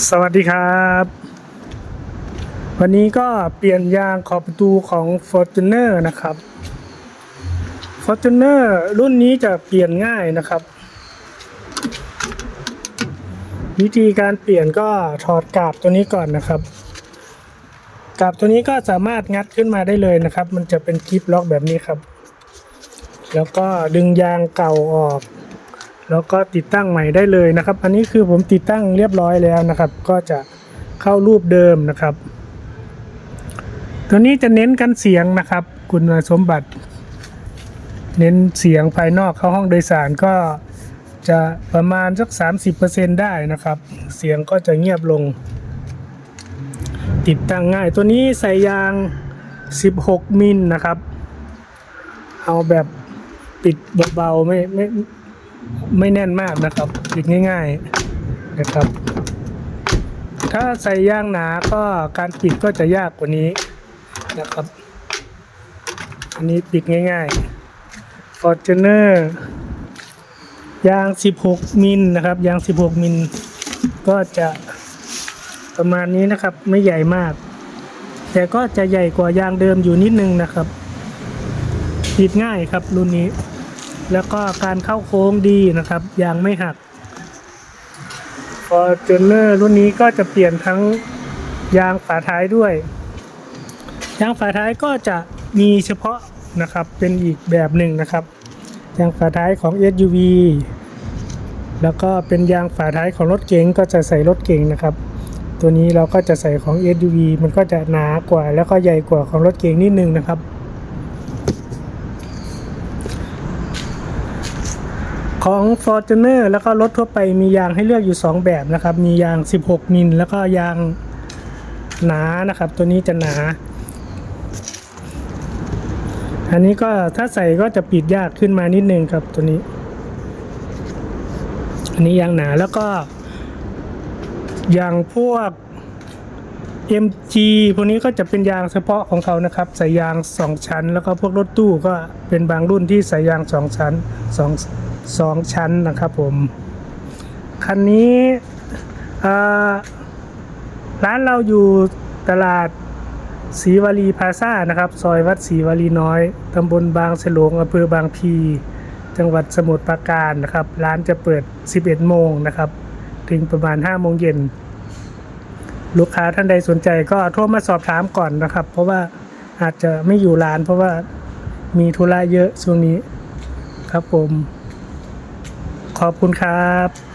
สวัสดีครับ วันนี้ก็เปลี่ยนยางขอบประตูของ Fortuner นะครับ Fortuner รุ่นนี้จะเปลี่ยนง่ายนะครับ วิธีการเปลี่ยนก็ถอดกาบตัวนี้ก่อนนะครับ กาบตัวนี้ก็สามารถงัดขึ้นมาได้เลยนะครับ มันจะเป็นคลิปล็อกแบบนี้ครับ แล้วก็ดึงยางเก่าออก แล้วก็ติดตั้งใหม่ได้เลยนะครับ อันนี้คือผมติดตั้งเรียบร้อยแล้วนะครับ ก็จะเข้ารูปเดิมนะครับ ตัวนี้จะเน้นกันเสียงนะครับ คุณสมบัติ เน้นเสียงภายนอกเข้าห้องโดยสารก็จะประมาณสัก 30%ได้นะครับ เสียงก็จะเงียบลง ติดตั้งง่าย ตัวนี้ใส่ยาง 16 มิลนะครับ เอาแบบปิดเบาๆไม่ไม่ ไม่แน่นมากนะครับปิดง่าย ๆนะครับ ถ้าใส่ยางหนาก็การปิดก็จะยากกว่านี้นะครับ อันนี้ปิดง่ายๆ Fortuner ยาง 16 มิลนะครับ ยาง 16 มิล ก็จะประมาณนี้นะครับ ไม่ใหญ่มาก แต่ก็จะใหญ่กว่ายางเดิมอยู่นิดนึงนะครับ ปิดง่ายครับรุ่นนี้ แล้วก็การเข้าโค้งดีนะครับยางไม่หัก Fortuner รุ่นนี้ก็จะเปลี่ยนทั้งยางฝาท้ายด้วย ยางฝาท้ายก็จะมีเฉพาะนะครับเป็นอีกแบบหนึ่งนะครับ ยางฝาท้ายของ SUV แล้วก็เป็นยางฝาท้ายของรถเก๋งก็จะใส่รถเก๋งนะครับ ตัวนี้เราก็จะใส่ของ SUV มันก็จะหนากว่า แล้วก็ใหญ่กว่าของรถเก๋งนิดนึงนะครับ ของ Fortuner แล้วก็รถทั่วไปมียางให้เลือกอยู่ 2 แบบนะครับ มียาง 16 มิลแล้วก็ยางหนานะครับ ตัวนี้จะหนา อันนี้ก็ถ้าใส่ก็จะปิดยากขึ้นมานิดนึงครับตัวนี้ อันนี้ยางหนาแล้วก็อย่างพวก MG พวกนี้ก็จะเป็นยางเฉพาะของเขานะครับ ใส่ยาง 2 ชั้น แล้วก็พวกรถตู้ก็เป็นบางรุ่นที่ใส่ยาง 2 ชั้น2 2ชั้นนะครับผมคันนี้ร้านเราอยู่ตลาดศรีวลีพาซ่านะครับ ซอยวัดศรีวลีน้อยตำบลบางฉลงอำเภอบางพี จังหวัดสมุทรปราการนะครับ ร้านจะเปิด 11 โมงนะครับ ถึงประมาณ 5 โมงเย็น ลูกค้าท่านใดสนใจก็โทรมาสอบถามก่อนนะครับ เพราะว่าอาจจะไม่อยู่ร้านเพราะว่ามีธุระเยอะช่วงนี้ครับผม ขอบคุณครับ